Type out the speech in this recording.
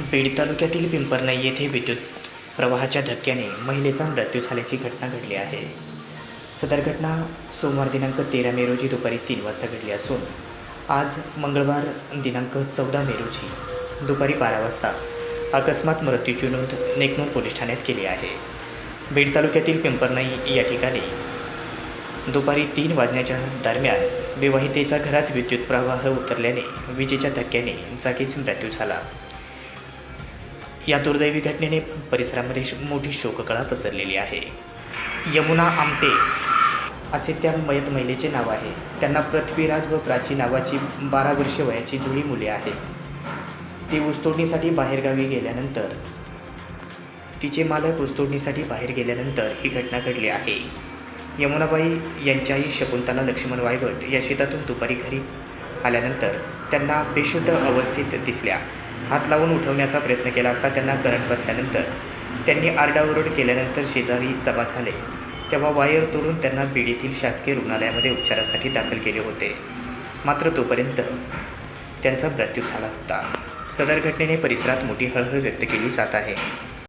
बीड तालुक्यातील पिंपरनाई येथे विद्युत प्रवाहाच्या धक्क्याने महिलेचा मृत्यू झाल्याची घटना घडली आहे. सदर घटना सोमवार दिनांक तेरा मे रोजी दुपारी तीन वाजता घडली असून आज मंगळवार दिनांक चौदा मे रोजी दुपारी बारा वाजता अकस्मात मृत्यूची नोंद नेकनूर पोलीस ठाण्यात केली आहे. बीड तालुक्यातील पिंपरनाई या ठिकाणी दुपारी तीन वाजण्याच्या दरम्यान विवाहितेचा घरात विद्युत प्रवाह उतरल्याने विजेच्या धक्क्याने जागीच मृत्यू झाला. या दुर्दैवी घटनेने परिसरामध्ये मोठी शोककळा पसरलेली आहे. यमुना आमटे असे त्या मयत महिलेचे नाव आहे. त्यांना पृथ्वीराज व प्राची नावाची बारा वर्षे वयाची जुळी मुले आहेत. ती ऊसतोडणीसाठी बाहेरगावी गेल्यानंतर तिचे मालक ऊसतोडणीसाठी बाहेर गेल्यानंतर ही घटना घडली आहे. यमुनाबाई यांच्याही शकुंतला लक्ष्मण वायगट या शेतातून दुपारी घरी आल्यानंतर त्यांना बेशुद्ध अवस्थेत दिसल्या. हात लावून उठवण्याचा प्रयत्न केला असता त्यांना करंट बसल्यानंतर त्यांनी आरडाओरड केल्यानंतर शेजारी जमा झाले. तेव्हा वायर तोडून त्यांना बीड येथील शासकीय रुग्णालयामध्ये उपचारासाठी दाखल केले होते. मात्र तोपर्यंत त्यांचा मृत्यू झाला होता. सदर घटनेने परिसरात मोठी हळहळ व्यक्त केली जात आहे.